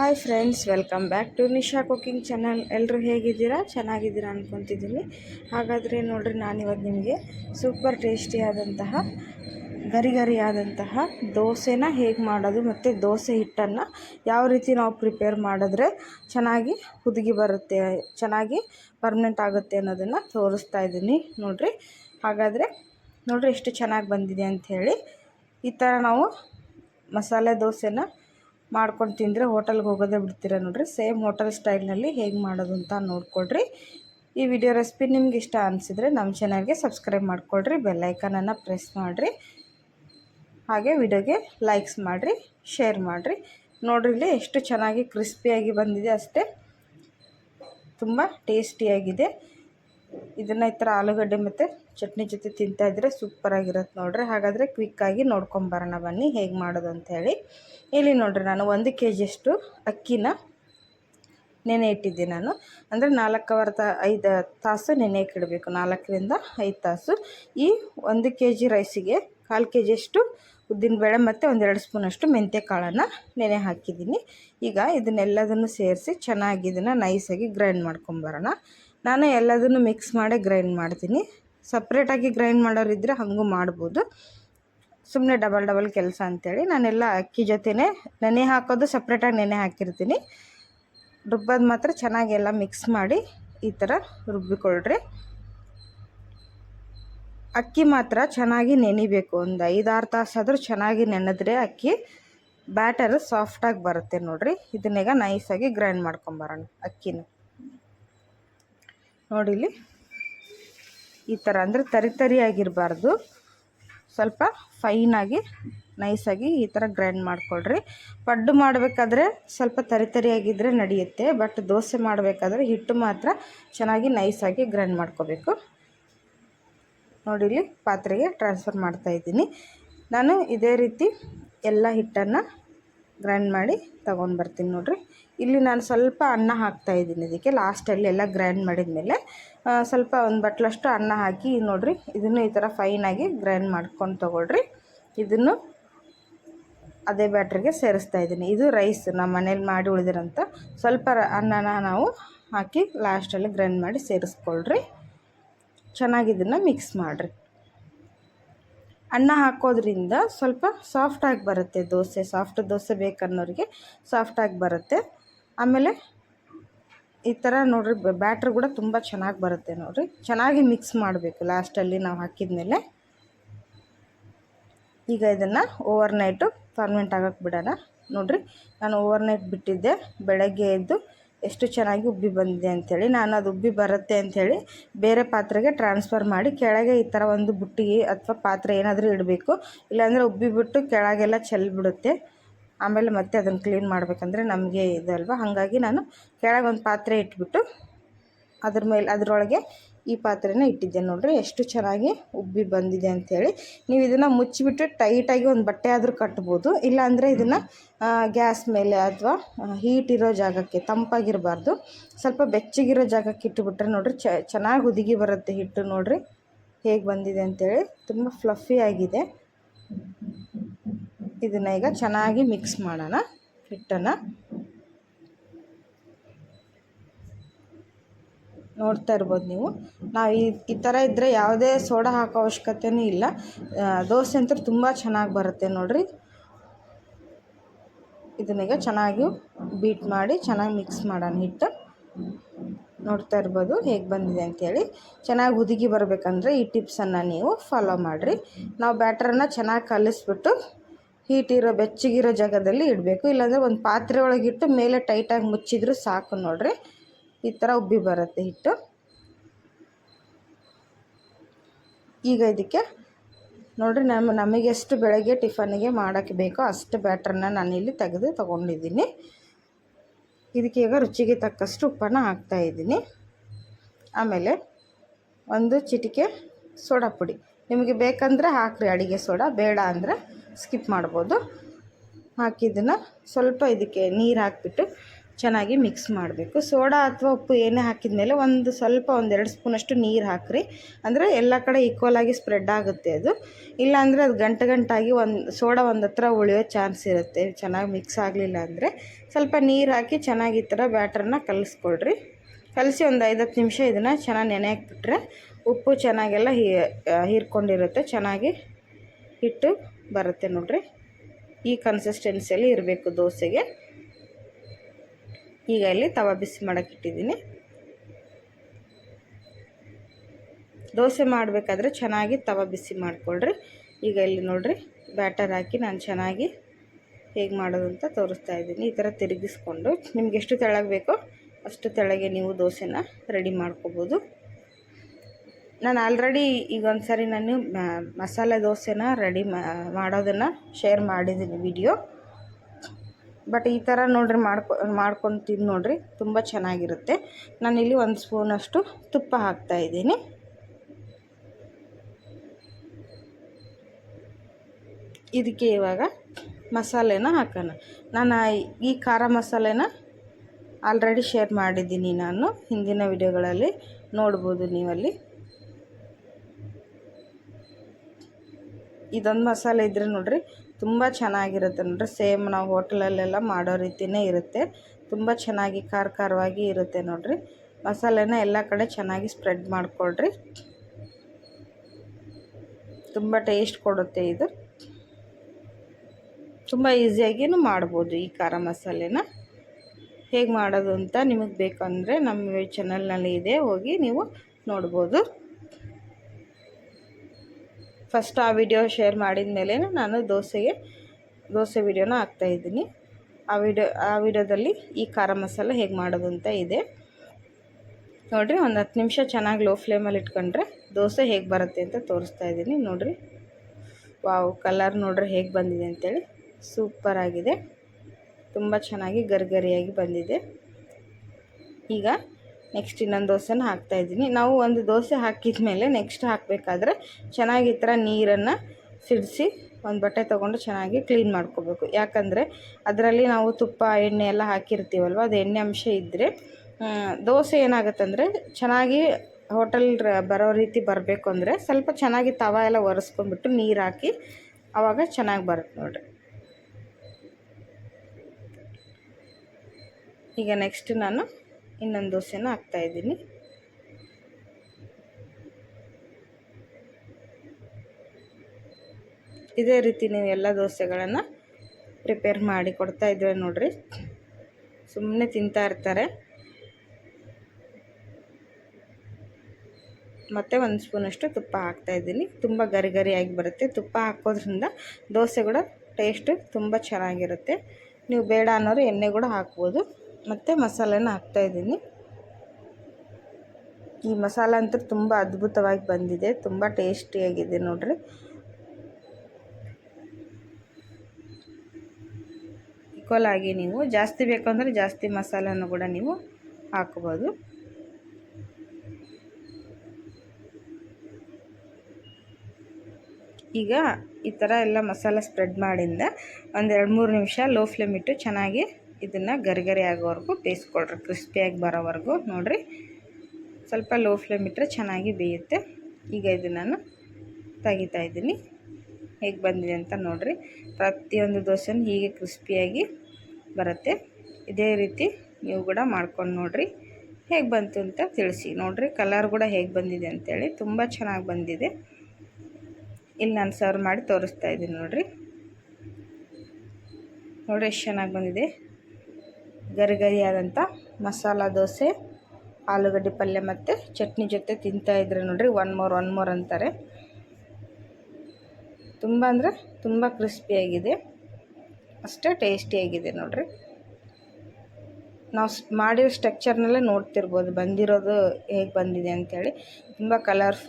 Hi friends, welcome back to Nisha cooking channel. ಎಲ್ಲರೂ ಹೇಗಿದ್ದೀರಾ? ಚೆನ್ನಾಗಿದ್ದೀರಾ ಅಂದ್ಕೊತಿದ್ದೀನಿ ಹಾಗಾದರೆ ನೋಡಿರಿ, ನಾನಿವಾಗ ನಿಮಗೆ ಸೂಪರ್ ಟೇಸ್ಟಿಯಾದಂತಹ ಗರಿ ಗರಿಯಾದಂತಹ ದೋಸೆನ ಹೇಗೆ ಮಾಡೋದು ಮತ್ತು ದೋಸೆ ಹಿಟ್ಟನ್ನು ಯಾವ ರೀತಿ ನಾವು ಪ್ರಿಪೇರ್ ಮಾಡಿದ್ರೆ ಚೆನ್ನಾಗಿ ಹುದುಗಿ ಬರುತ್ತೆ, ಚೆನ್ನಾಗಿ ಪರ್ಮನೆಂಟ್ ಆಗುತ್ತೆ ಅನ್ನೋದನ್ನು ತೋರಿಸ್ತಾ ಇದ್ದೀನಿ ನೋಡಿರಿ. ಹಾಗಾದರೆ ನೋಡಿರಿ, ಎಷ್ಟು ಚೆನ್ನಾಗಿ ಬಂದಿದೆ ಅಂಥೇಳಿ. ಈ ಥರ ನಾವು ಮಸಾಲೆ ದೋಸೆನ ಮಾಡ್ಕೊಂಡು ತಿಂದರೆ ಹೋಟೆಲ್ಗೆ ಹೋಗೋದೇ ಬಿಡ್ತೀರ ನೋಡಿರಿ. ಸೇಮ್ ಹೋಟೆಲ್ ಸ್ಟೈಲ್ನಲ್ಲಿ ಹೇಗೆ ಮಾಡೋದು ಅಂತ ನೋಡ್ಕೊಳ್ರಿ. ಈ ವಿಡಿಯೋ ರೆಸಿಪಿ ನಿಮ್ಗೆ ಇಷ್ಟ ಅನಿಸಿದರೆ ನಮ್ಮ ಚಾನಲ್ಗೆ ಸಬ್ಸ್ಕ್ರೈಬ್ ಮಾಡಿಕೊಳ್ರಿ ಬೆಲ್ಲೈಕನನ್ನು ಪ್ರೆಸ್ ಮಾಡಿರಿ. ಹಾಗೆ ವಿಡಿಯೋಗೆ ಲೈಕ್ಸ್ ಮಾಡಿರಿ, ಶೇರ್ ಮಾಡಿರಿ. ನೋಡ್ರಿ ಇಲ್ಲಿ ಎಷ್ಟು ಚೆನ್ನಾಗಿ ಕ್ರಿಸ್ಪಿಯಾಗಿ ಬಂದಿದೆ ಅಷ್ಟೇ. ತುಂಬ ಟೇಸ್ಟಿಯಾಗಿದೆ. ಇದನ್ನು ಈ ಥರ ಆಲೂಗಡ್ಡೆ ಮತ್ತು ಚಟ್ನಿ ಜೊತೆ ತಿಂತಾಯಿದ್ರೆ ಸೂಪರಾಗಿರುತ್ತೆ ನೋಡಿರಿ. ಹಾಗಾದರೆ ಕ್ವಿಕ್ಕಾಗಿ ನೋಡ್ಕೊಂಬರೋಣ ಬನ್ನಿ. ಹೇಗೆ ಮಾಡೋದು ಅಂಥೇಳಿ ಇಲ್ಲಿ ನೋಡಿರಿ ನಾನು ಒಂದು ಕೆ ಜಿಯಷ್ಟು ಅಕ್ಕಿನ ನೆನೆ ಇಟ್ಟಿದ್ದೆ ನಾನು. ಅಂದರೆ ನಾಲ್ಕವರೆ ತಾ, ಐದು ತಾಸು ನೆನೆಯಕ್ಕೆ ಇಡಬೇಕು. ನಾಲ್ಕರಿಂದ ಐದು ತಾಸು. ಈ ಒಂದು ಕೆ ಜಿ ರೈಸಿಗೆ ಕಾಲು ಕೆ ಜಿಯಷ್ಟು ಉದ್ದಿನಬೇಳೆ ಮತ್ತು ಒಂದೆರಡು ಸ್ಪೂನಷ್ಟು ಮೆಂತ್ಯ ಕಾಳನ್ನು ನೆನೆ ಹಾಕಿದ್ದೀನಿ. ಈಗ ಇದನ್ನೆಲ್ಲದನ್ನು ಸೇರಿಸಿ ಚೆನ್ನಾಗಿ ಇದನ್ನು ನೈಸಾಗಿ ಗ್ರೈಂಡ್ ಮಾಡ್ಕೊಂಬರೋಣ ನಾನು ಎಲ್ಲದನ್ನು ಮಿಕ್ಸ್ ಮಾಡಿ ಗ್ರೈಂಡ್ ಮಾಡ್ತೀನಿ. ಸಪ್ರೇಟಾಗಿ ಗ್ರೈಂಡ್ ಮಾಡೋರಿದ್ದರೆ ಹಾಗೂ ಮಾಡ್ಬೋದು. ಸುಮ್ಮನೆ ಡಬಲ್ ಡಬಲ್ ಕೆಲಸ ಅಂಥೇಳಿ ನಾನೆಲ್ಲ ಅಕ್ಕಿ ಜೊತೆನೇ ನೆನೆ ಹಾಕೋದು ಸಪ್ರೇಟಾಗಿ ನೆನೆ ಹಾಕಿರ್ತೀನಿ. ರುಬ್ಬೋದು ಮಾತ್ರ ಚೆನ್ನಾಗಿ ಎಲ್ಲ ಮಿಕ್ಸ್ ಮಾಡಿ ಈ ಥರ ರುಬ್ಬಿಕೊಳ್ಳ್ರಿ ಅಕ್ಕಿ ಮಾತ್ರ ಚೆನ್ನಾಗಿ ನೆನಿಬೇಕು. ಒಂದು ಐದಾರು ತಾಸಾದರೂ ಚೆನ್ನಾಗಿ ನೆನೆದ್ರೆ ಅಕ್ಕಿ ಬ್ಯಾಟರ್ ಸಾಫ್ಟಾಗಿ ಬರುತ್ತೆ ನೋಡಿರಿ. ಇದನ್ನೀಗ ನೈಸಾಗಿ ಗ್ರೈಂಡ್ ಮಾಡ್ಕೊಂಬರೋಣ ಅಕ್ಕಿನ. ನೋಡಿಲಿ ಈ ಥರ ಅಂದರೆ ತರಿ ತರಿಯಾಗಿರಬಾರ್ದು. ಸ್ವಲ್ಪ ಫೈನಾಗಿ ನೈಸಾಗಿ ಈ ಥರ ಗ್ರೈಂಡ್ ಮಾಡಿಕೊಳ್ರಿ. ಪಡ್ಡು ಮಾಡಬೇಕಾದ್ರೆ ಸ್ವಲ್ಪ ತರಿ ತರಿಯಾಗಿದ್ದರೆ ನಡೆಯುತ್ತೆ ಬಟ್ ದೋಸೆ ಮಾಡಬೇಕಾದ್ರೆ ಹಿಟ್ಟು ಮಾತ್ರ ಚೆನ್ನಾಗಿ ನೈಸಾಗಿ ಗ್ರೈಂಡ್ ಮಾಡ್ಕೋಬೇಕು. ನೋಡಿಲಿ ಪಾತ್ರೆಗೆ ಟ್ರಾನ್ಸ್ಫರ್ ಮಾಡ್ತಾಯಿದ್ದೀನಿ ನಾನು ಇದೇ ರೀತಿ ಎಲ್ಲ ಹಿಟ್ಟನ್ನು ಗ್ರೈಂಡ್ ಮಾಡಿ ತೊಗೊಂಡು ಬರ್ತೀನಿ ನೋಡಿರಿ. ಇಲ್ಲಿ ನಾನು ಸ್ವಲ್ಪ ಅನ್ನ ಹಾಕ್ತಾ ಇದ್ದೀನಿ ಇದಕ್ಕೆ. ಲಾಸ್ಟಲ್ಲಿ ಎಲ್ಲ ಗ್ರೈಂಡ್ ಮಾಡಿದ ಮೇಲೆ ಸ್ವಲ್ಪ ಒಂದು ಬಟ್ಲಷ್ಟು ಅನ್ನ ಹಾಕಿ ನೋಡಿರಿ. ಇದನ್ನು ಈ ಥರ ಫೈನಾಗಿ ಗ್ರೈಂಡ್ ಮಾಡ್ಕೊಂಡು ತೊಗೊಳ್ರಿ. ಇದನ್ನು ಅದೇ ಬ್ಯಾಟ್ರಿಗೆ ಸೇರಿಸ್ತಾ ಇದ್ದೀನಿ. ಇದು ರೈಸ್ ನಮ್ಮ ಮನೇಲಿ ಮಾಡಿ ಉಳಿದಿರೋಂಥ ಸ್ವಲ್ಪ ಅನ್ನನ ನಾವು ಹಾಕಿ ಲಾಸ್ಟಲ್ಲಿ ಗ್ರೈಂಡ್ ಮಾಡಿ ಸೇರಿಸ್ಕೊಳ್ರಿ. ಚೆನ್ನಾಗಿ ಇದನ್ನು ಮಿಕ್ಸ್ ಮಾಡಿರಿ. ಅನ್ನ ಹಾಕೋದ್ರಿಂದ ಸ್ವಲ್ಪ ಸಾಫ್ಟಾಗಿ ಬರುತ್ತೆ ದೋಸೆ. ಸಾಫ್ಟ್ ದೋಸೆ ಬೇಕನ್ನೋರಿಗೆ ಸಾಫ್ಟಾಗಿ ಬರುತ್ತೆ. ಆಮೇಲೆ ಈ ಥರ ನೋಡಿರಿ ಬ್ಯಾಟ್ರ್ ಕೂಡ ತುಂಬ ಚೆನ್ನಾಗಿ ಬರುತ್ತೆ ನೋಡಿರಿ. ಚೆನ್ನಾಗಿ ಮಿಕ್ಸ್ ಮಾಡಬೇಕು ಲಾಸ್ಟಲ್ಲಿ ನಾವು ಹಾಕಿದ ಮೇಲೆ ಈಗ ಇದನ್ನು ಓವರ್ ನೈಟು ಫರ್ಮೆಂಟ್ ಆಗೋಕ್ಕೆ ಬಿಡೋಣ. ನೋಡಿರಿ, ನಾನು ಓವರ್ ನೈಟ್ ಬಿಟ್ಟಿದ್ದೆ, ಬೆಳಗ್ಗೆ ಎದ್ದು ಎಷ್ಟು ಚೆನ್ನಾಗಿ ಉಬ್ಬಿ ಬಂದಿದೆ ಅಂಥೇಳಿ ನಾನು ಅದು ಉಬ್ಬಿ ಬರುತ್ತೆ ಅಂಥೇಳಿ ಬೇರೆ ಪಾತ್ರೆಗೆ ಟ್ರಾನ್ಸ್ಫರ್ ಮಾಡಿ ಕೆಳಗೆ ಈ ಥರ ಒಂದು ಬುಟ್ಟಿಗೆ ಅಥವಾ ಪಾತ್ರೆ ಏನಾದರೂ ಇಡಬೇಕು. ಇಲ್ಲಾಂದರೆ ಉಬ್ಬಿ ಬಿಟ್ಟು ಕೆಳಗೆಲ್ಲ ಚೆಲ್ಬಿಡುತ್ತೆ. ಆಮೇಲೆ ಮತ್ತೆ ಅದನ್ನು ಕ್ಲೀನ್ ಮಾಡಬೇಕಂದ್ರೆ ನಮಗೆ ಇದಲ್ವ ಹಾಗಾಗಿ ನಾನು ಕೆಳಗೆ ಒಂದು ಪಾತ್ರೆ ಇಟ್ಬಿಟ್ಟು ಅದ್ರ ಮೇಲೆ ಅದರೊಳಗೆ ಈ ಪಾತ್ರೆನ ಇಟ್ಟಿದ್ದೆ ನೋಡ್ರಿ. ಎಷ್ಟು ಚೆನ್ನಾಗಿ ಉಬ್ಬಿ ಬಂದಿದೆ ಅಂಥೇಳಿ ನೀವು ಇದನ್ನು ಮುಚ್ಚಿಬಿಟ್ಟು ಟೈಟಾಗಿ ಒಂದು ಬಟ್ಟೆ ಆದರೂ ಕಟ್ಬೋದು. ಇಲ್ಲಾಂದರೆ ಇದನ್ನು ಗ್ಯಾಸ್ ಮೇಲೆ ಅಥವಾ ಹೀಟ್ ಇರೋ ಜಾಗಕ್ಕೆ ತಂಪಾಗಿರಬಾರ್ದು. ಸ್ವಲ್ಪ ಬೆಚ್ಚಗಿರೋ ಜಾಗಕ್ಕೆ ಇಟ್ಟುಬಿಟ್ರೆ ನೋಡ್ರಿ ಚೆನ್ನಾಗಿ ಹುದುಗಿ ಬರುತ್ತೆ ಹಿಟ್ಟು ನೋಡ್ರಿ. ಹೇಗೆ ಬಂದಿದೆ ಅಂಥೇಳಿ ತುಂಬ ಫ್ಲಫಿ ಆಗಿದೆ. ಇದನ್ನು ಈಗ ಚೆನ್ನಾಗಿ ಮಿಕ್ಸ್ ಮಾಡೋಣ ಹಿಟ್ಟನ್ನು. ನೋಡ್ತಾ ಇರ್ಬೋದು ನೀವು. ನಾವು ಈ ಈ ಥರ ಇದ್ದರೆ ಯಾವುದೇ ಸೋಡಾ ಹಾಕೋ ಅವಶ್ಯಕತೆಯೂ ಇಲ್ಲ. ದೋಸೆ ಅಂತೂ ತುಂಬ ಚೆನ್ನಾಗಿ ಬರುತ್ತೆ ನೋಡಿರಿ. ಇದನ್ನೀಗ ಚೆನ್ನಾಗಿ ಬೀಟ್ ಮಾಡಿ ಚೆನ್ನಾಗಿ ಮಿಕ್ಸ್ ಮಾಡೋಣ ಹಿಟ್ಟು. ನೋಡ್ತಾ ಇರ್ಬೋದು ಹೇಗೆ ಬಂದಿದೆ ಅಂಥೇಳಿ ಚೆನ್ನಾಗಿ ಹುದುಗಿ ಬರಬೇಕಂದ್ರೆ ಈ ಟಿಪ್ಸನ್ನು ನೀವು ಫಾಲೋ ಮಾಡಿರಿ. ನಾವು ಬ್ಯಾಟ್ರನ್ನು ಚೆನ್ನಾಗಿ ಕಲಿಸ್ಬಿಟ್ಟು ಹೀಟ್ ಇರೋ ಬೆಚ್ಚಗಿರೋ ಜಾಗದಲ್ಲಿ ಇಡಬೇಕು. ಇಲ್ಲಾಂದರೆ ಒಂದು ಪಾತ್ರೆ ಒಳಗಿಟ್ಟು ಮೇಲೆ ಟೈಟಾಗಿ ಮುಚ್ಚಿದ್ರೂ ಸಾಕು ನೋಡಿರಿ. ಈ ಥರ ಉಬ್ಬಿ ಬರುತ್ತೆ ಹಿಟ್ಟು. ಈಗ ಇದಕ್ಕೆ ನೋಡಿರಿ ನಮ್ಮ ನಮಗೆಷ್ಟು ಬೆಳಗ್ಗೆ ಟಿಫನ್ಗೆ ಮಾಡೋಕ್ಕೆ ಬೇಕೋ ಅಷ್ಟು ಬ್ಯಾಟ್ರನ್ನ ನಾನಿಲ್ಲಿ ತೆಗೆದು ತೊಗೊಂಡಿದ್ದೀನಿ. ಇದಕ್ಕೆ ಈಗ ರುಚಿಗೆ ತಕ್ಕಷ್ಟು ಉಪ್ಪನ್ನು ಹಾಕ್ತಾಯಿದ್ದೀನಿ ಆಮೇಲೆ ಒಂದು ಚಿಟಿಕೆ ಸೋಡಾ ಪುಡಿ. ನಿಮಗೆ ಬೇಕಂದರೆ ಹಾಕಿರಿ, ಅಡುಗೆ ಸೋಡಾ, ಬೇಡ ಅಂದರೆ ಸ್ಕಿಪ್ ಮಾಡ್ಬೋದು. ಹಾಕಿದ್ದನ್ನು ಸ್ವಲ್ಪ ಇದಕ್ಕೆ ನೀರು ಹಾಕಿಬಿಟ್ಟು ಚೆನ್ನಾಗಿ ಮಿಕ್ಸ್ ಮಾಡಬೇಕು. ಸೋಡಾ ಅಥವಾ ಉಪ್ಪು ಏನೇ ಹಾಕಿದ ಮೇಲೆ ಒಂದು ಸ್ವಲ್ಪ ಒಂದೆರಡು ಸ್ಪೂನಷ್ಟು ನೀರು ಹಾಕಿರಿ. ಅಂದರೆ ಎಲ್ಲ ಕಡೆ ಈಕ್ವಲಾಗಿ ಸ್ಪ್ರೆಡ್ ಆಗುತ್ತೆ ಅದು. ಇಲ್ಲಾಂದರೆ ಅದು ಗಂಟು ಗಂಟಾಗಿ ಒಂದು, ಸೋಡಾ ಒಂದು ಹತ್ರ ಉಳಿಯೋ ಚಾನ್ಸ್ ಇರುತ್ತೆ. ಚೆನ್ನಾಗಿ ಮಿಕ್ಸ್ ಆಗಲಿಲ್ಲ ಅಂದರೆ. ಸ್ವಲ್ಪ ನೀರು ಹಾಕಿ ಚೆನ್ನಾಗಿ ಈ ಥರ ಬ್ಯಾಟ್ರನ್ನ ಕಲಿಸ್ಕೊಡ್ರಿ. ಕಲಸಿ ಒಂದು ಐದತ್ತು ನಿಮಿಷ ಇದನ್ನು ಚೆನ್ನಾಗಿ ನೆನೆ ಹಾಕ್ಬಿಟ್ರೆ ಉಪ್ಪು ಚೆನ್ನಾಗೆಲ್ಲ ಹೀರ್ಕೊಂಡಿರುತ್ತೆ. ಚೆನ್ನಾಗಿ ಹಿಟ್ಟು ಬರುತ್ತೆ ನೋಡಿರಿ. ಈ ಕನ್ಸಿಸ್ಟೆನ್ಸಿಯಲ್ಲಿ ಇರಬೇಕು ದೋಸೆಗೆ. ಈಗ ಇಲ್ಲಿ ತವ ಬಿಸಿ ಮಾಡೋಕ್ಕೆ ಇಟ್ಟಿದ್ದೀನಿ. ದೋಸೆ ಮಾಡಬೇಕಾದ್ರೆ ಚೆನ್ನಾಗಿ ತವ ಬಿಸಿ ಮಾಡಿಕೊಳ್ರಿ. ಈಗ ಇಲ್ಲಿ ನೋಡಿರಿ, ಬ್ಯಾಟರ್ ಹಾಕಿ ನಾನು ಚೆನ್ನಾಗಿ ಹೇಗೆ ಮಾಡೋದು ಅಂತ ತೋರಿಸ್ತಾ ಇದ್ದೀನಿ. ಈ ಥರ ತಿರುಗಿಸ್ಕೊಂಡು ನಿಮ್ಗೆ ಎಷ್ಟು ತೆಳಗೆ ಬೇಕೋ ಅಷ್ಟು ತೆಳಗೆ ನೀವು ದೋಸೆನ ರೆಡಿ ಮಾಡ್ಕೋಬೋದು. ನಾನು ಆಲ್ರೆಡಿ ಈಗ ಒಂದು ನಾನು ಮಸಾಲೆ ದೋಸೆನ ರೆಡಿ ಮಾಡೋದನ್ನು ಶೇರ್ ಮಾಡಿದ್ದೀನಿ ವಿಡಿಯೋ. ಬಟ್ ಈ ಥರ ನೋಡಿರಿ ಮಾಡ್ಕೊ ಮಾಡ್ಕೊಂಡು ತಿಂದು ನೋಡ್ರಿ, ತುಂಬ ಚೆನ್ನಾಗಿರುತ್ತೆ. ನಾನಿಲ್ಲಿ ಒಂದು ಸ್ಪೂನಷ್ಟು ತುಪ್ಪ ಹಾಕ್ತಾಯಿದ್ದೀನಿ ಇದಕ್ಕೆ ಇವಾಗ ಮಸಾಲೆನ ಹಾಕೋಣ. ನಾನು ಈ ಖಾರ ಮಸಾಲೆನ ಆಲ್ರೆಡಿ ಶೇರ್ ಮಾಡಿದ್ದೀನಿ ನಾನು. ಹಿಂದಿನ ವಿಡಿಯೋಗಳಲ್ಲಿ ನೋಡ್ಬೋದು ನೀವಲ್ಲಿ. ಇದೊಂದು ಮಸಾಲೆ ಇದ್ರೆ ನೋಡಿರಿ ತುಂಬ ಚೆನ್ನಾಗಿರುತ್ತೆ. ನೋಡಿರಿ ಸೇಮ್ ನಾವು ಹೋಟೆಲಲ್ಲೆಲ್ಲ ಮಾಡೋ ರೀತಿಯೇ ಇರುತ್ತೆ. ತುಂಬ ಚೆನ್ನಾಗಿ ಖಾರ ಖಾರವಾಗಿ ಇರುತ್ತೆ ನೋಡಿರಿ. ಮಸಾಲೆನ ಎಲ್ಲ ಕಡೆ ಚೆನ್ನಾಗಿ ಸ್ಪ್ರೆಡ್ ಮಾಡಿಕೊಳ್ರಿ. ತುಂಬ ಟೇಸ್ಟ್ ಕೊಡುತ್ತೆ ಇದು. ತುಂಬ ಈಸಿಯಾಗಿಯೂ ಮಾಡ್ಬೋದು ಈ ಖಾರ ಮಸಾಲೆನ. ಹೇಗೆ ಮಾಡೋದು ಅಂತ ನಿಮಗೆ ಬೇಕಂದರೆ ನಮ್ಮ ಚಾನಲ್ನಲ್ಲಿ ಇದೆ. ಹೋಗಿ ನೀವು ನೋಡ್ಬೋದು. ಫಸ್ಟ್ ಆ ವಿಡಿಯೋ ಶೇರ್ ಮಾಡಿದ ಮೇಲೆ ನಾನು ದೋಸೆಗೆ, ದೋಸೆ ವಿಡಿಯೋನ ಹಾಕ್ತಾಯಿದ್ದೀನಿ ಆ ವಿಡಿಯೋ, ಆ ವಿಡಿಯೋದಲ್ಲಿ ಈ ಖಾರ ಮಸಾಲ ಹೇಗೆ ಮಾಡೋದು ಅಂತ ಇದೆ. ನೋಡಿರಿ ಒಂದು ಹತ್ತು ನಿಮಿಷ ಚೆನ್ನಾಗಿ ಲೋ ಫ್ಲೇಮಲ್ಲಿ ಇಟ್ಕೊಂಡ್ರೆ ದೋಸೆ ಹೇಗೆ ಬರುತ್ತೆ ಅಂತ ತೋರಿಸ್ತಾ ಇದ್ದೀನಿ. ನೋಡಿರಿ. ವಾವ್, ಕಲರ್ ನೋಡ್ರಿ ಹೇಗೆ ಬಂದಿದೆ ಅಂತೇಳಿ. ಸೂಪರಾಗಿದೆ ತುಂಬ ಚೆನ್ನಾಗಿ ಗರಿಗರಿಯಾಗಿ ಬಂದಿದೆ. ಈಗ ನೆಕ್ಸ್ಟ್ ಇನ್ನೊಂದು ದೋಸೆನ ಹಾಕ್ತಾಯಿದ್ದೀನಿ ನಾವು ಒಂದು ದೋಸೆ ಹಾಕಿದ ಮೇಲೆ ನೆಕ್ಸ್ಟ್ ಹಾಕಬೇಕಾದ್ರೆ ಚೆನ್ನಾಗಿ ಈ ಥರ ನೀರನ್ನು ಸಿಡಿಸಿ ಒಂದು ಬಟ್ಟೆ ತೊಗೊಂಡು ಚೆನ್ನಾಗಿ ಕ್ಲೀನ್ ಮಾಡ್ಕೋಬೇಕು. ಯಾಕಂದರೆ ಅದರಲ್ಲಿ ನಾವು ತುಪ್ಪ, ಎಣ್ಣೆ ಎಲ್ಲ ಹಾಕಿರ್ತೀವಲ್ವ, ಅದು ಎಣ್ಣೆ ಅಂಶ ಇದ್ದರೆ ದೋಸೆ ಏನಾಗುತ್ತಂದರೆ ಚೆನ್ನಾಗಿ ಹೋಟೆಲ್ ಬರೋ ರೀತಿ ಬರಬೇಕು ಅಂದರೆ ಸ್ವಲ್ಪ ಚೆನ್ನಾಗಿ ತವ ಎಲ್ಲ ಒರೆಸ್ಕೊಂಡ್ಬಿಟ್ಟು ನೀರು ಹಾಕಿ ಆವಾಗ ಚೆನ್ನಾಗಿ ಬರುತ್ತೆ ನೋಡಿರಿ. ಈಗ ನೆಕ್ಸ್ಟ್ ನಾನು ಇನ್ನೊಂದು ದೋಸೆನ ಹಾಕ್ತಾಯಿದ್ದೀನಿ ಇದೇ ರೀತಿ ನೀವು ಎಲ್ಲ ದೋಸೆಗಳನ್ನು ಪ್ರಿಪೇರ್ ಮಾಡಿ ಕೊಡ್ತಾ ಇದ್ದೇವೆ ನೋಡಿರಿ. ಸುಮ್ಮನೆ ತಿಂತಾ ಇರ್ತಾರೆ. ಮತ್ತು ಒಂದು ಸ್ಪೂನಷ್ಟು ತುಪ್ಪ ಹಾಕ್ತಾಯಿದ್ದೀನಿ ತುಂಬ ಗರಿ ಗರಿಯಾಗಿ ಬರುತ್ತೆ. ತುಪ್ಪ ಹಾಕೋದ್ರಿಂದ ದೋಸೆ ಕೂಡ ಟೇಸ್ಟು ತುಂಬ ಚೆನ್ನಾಗಿರುತ್ತೆ. ನೀವು ಬೇಡ ಅನ್ನೋರು ಎಣ್ಣೆ ಕೂಡ ಹಾಕ್ಬೋದು. ಮತ್ತು ಮಸಾಲೆನ ಹಾಕ್ತಾಯಿದ್ದೀನಿ ಈ ಮಸಾಲ ಅಂತೂ ತುಂಬ ಅದ್ಭುತವಾಗಿ ಬಂದಿದೆ, ತುಂಬ ಟೇಸ್ಟಿಯಾಗಿದೆ ನೋಡ್ರಿ. ಈಕ್ವಲ್ ಆಗಿ ನೀವು ಜಾಸ್ತಿ ಬೇಕಂದ್ರೆ ಜಾಸ್ತಿ ಮಸಾಲೆನೂ ಕೂಡ ನೀವು ಹಾಕ್ಬೋದು. ಈಗ ಈ ಥರ ಎಲ್ಲ ಮಸಾಲ ಸ್ಪ್ರೆಡ್ ಮಾಡಿಂದ ಒಂದು ಎರಡು ಮೂರು ನಿಮಿಷ ಲೋ ಫ್ಲೇಮ್ ಇಟ್ಟು ಚೆನ್ನಾಗಿ ಇದನ್ನು ಗರಿಗರಿ ಆಗೋವರೆಗೂ ಬೇಯಿಸ್ಕೊಳ್ರಿ ಕ್ರಿಸ್ಪಿಯಾಗಿ ಬರೋವರೆಗೂ. ನೋಡಿರಿ, ಸ್ವಲ್ಪ ಲೋ ಫ್ಲೇಮ್ ಇಟ್ಟರೆ ಚೆನ್ನಾಗಿ ಬೇಯುತ್ತೆ. ಈಗ ಇದು ನಾನು ತೆಗಿತಾ ಇದ್ದೀನಿ. ಹೇಗೆ ಬಂದಿದೆ ಅಂತ ನೋಡಿರಿ, ಪ್ರತಿಯೊಂದು ದೋಸೆನೂ ಹೀಗೆ ಕ್ರಿಸ್ಪಿಯಾಗಿ ಬರುತ್ತೆ. ಇದೇ ರೀತಿ ನೀವು ಕೂಡ ಮಾಡ್ಕೊಂಡು ನೋಡಿರಿ, ಹೇಗೆ ಬಂತು ಅಂತ ತಿಳಿಸಿ. ನೋಡಿರಿ ಕಲರ್ ಕೂಡ ಹೇಗೆ ಬಂದಿದೆ ಅಂತೇಳಿ ತುಂಬ ಚೆನ್ನಾಗಿ ಬಂದಿದೆ. ಇಲ್ಲಿ ನಾನು ಸರ್ವ್ ಮಾಡಿ ತೋರಿಸ್ತಾ ಇದ್ದೀನಿ ನೋಡಿರಿ. ನೋಡಿರಿ, ಎಷ್ಟು ಚೆನ್ನಾಗಿ ಬಂದಿದೆ. ಗರಿ ಗರಿಯಾದಂಥ ಮಸಾಲ ದೋಸೆ, ಆಲೂಗಡ್ಡೆ ಪಲ್ಯ ಮತ್ತು ಚಟ್ನಿ ಜೊತೆ ತಿಂತಾಯಿದ್ರೆ ನೋಡಿರಿ ಒನ್ ಮೋರ್ ಒನ್ ಮೋರ್ ಅಂತಾರೆ. ತುಂಬ ಅಂದರೆ ತುಂಬ ಕ್ರಿಸ್ಪಿಯಾಗಿದೆ ಅಷ್ಟೇ ಟೇಸ್ಟಿಯಾಗಿದೆ ನೋಡಿರಿ. ನಾವು ಮಾಡಿರೋ ಸ್ಟ್ರಕ್ಚರ್ನಲ್ಲೇ ನೋಡ್ತಿರ್ಬೋದು, ಬಂದಿರೋದು ಹೇಗೆ ಬಂದಿದೆ ಅಂಥೇಳಿ ತುಂಬ ಕಲರ್ಫುಲ್